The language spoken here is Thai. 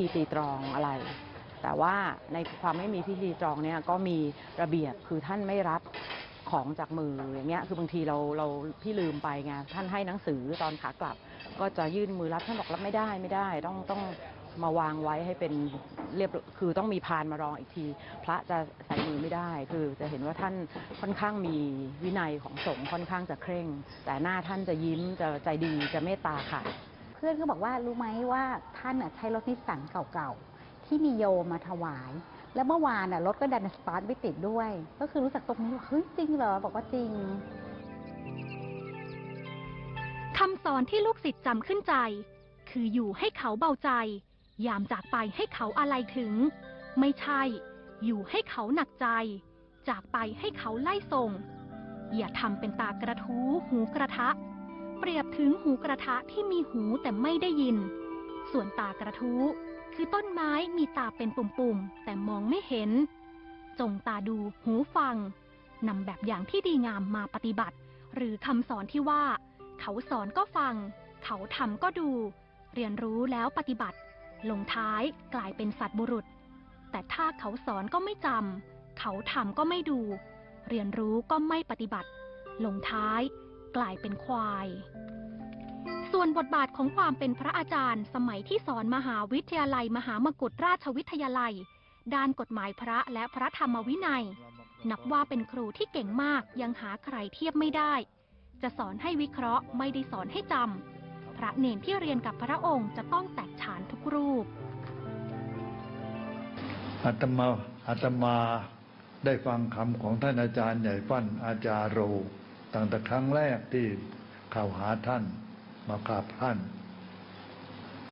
ธีตีตรองอะไร แต่ว่าในความไม่มีพิธีตรองเนี่ยก็มีระเบียบคือท่านไม่รับของจากมืออย่างเงี้ยคือบางทีเราเราพี่ลืมไปไงท่านให้หนังสือตอนขากลับ ก็จะยื่นมือรับท่านบอกรับไม่ได้ไม่ได้ ต้องต้องมาวางไว้ให้เป็นเรียบคือต้องมีพานมารองอีกที พระจะใส่มือไม่ได้ คือจะเห็นว่าท่านค่อนข้างมีวินัยของสงฆ์ค่อนข้างจะเคร่ง แต่หน้าท่านจะยิ้มจะใจดีจะเมตตาค่ะ พื่อนก็บอกว่ารู้ไหมว่าท่านใช้รถนิสสันเก่าๆ ที่มีโยมมาถวาย แล้วเมื่อวานรถก็ดันสตาร์ทไม่ติดด้วย ก็คือรู้จักตรงนี้ว่าเฮ้ยจริงเหรอ บอกว่าจริงคำสอนที่ลูกศิษย์จำขึ้นใจ คืออยู่ให้เขาเบาใจ ยามจากไปให้เขาอะไรถึง ไม่ใช่ อยู่ให้เขาหนักใจ จากไปให้เขาไล่ส่ง อย่าทำเป็นตากระทู้หูกระทะ เปรียบถึงหูกระทะที่มีหูแต่ไม่ได้ยิน ส่วนตากระทู้คือต้นไม้มีตาเป็นปุ่มๆ แต่มองไม่เห็น จงตาดูหูฟังนำแบบอย่างที่ดีงามมาปฏิบัติ หรือคำสอนที่ว่า เขาสอนก็ฟัง เขาทำก็ดู เรียนรู้แล้วปฏิบัติ ลงท้ายกลายเป็นสัตว์บุรุษ แต่ถ้าเขาสอนก็ไม่จำเขาทำก็ไม่ดู เรียนรู้ก็ไม่ปฏิบัติ ลงท้าย กลายเป็นควาย ส่วนบทบาทของความเป็นพระอาจารย์ สมัยที่สอนมหาวิทยาลัยมหามกุฏราชวิทยาลัย ด้านกฎหมายพระและพระธรรมวินัย นับว่าเป็นครูที่เก่งมากยังหาใครเทียบไม่ได้ จะสอนให้วิเคราะห์ไม่ได้สอนให้จำพระเนนที่เรียนกับพระองค์จะต้องแตกฉานทุกรูปอาตมาอาตมาได้ฟังคำของท่านอาจารย์ใหญ่ฟั่นอาจารโร ตั้งแต่ครั้งแรกที่เข้าหาท่านมากราบท่าน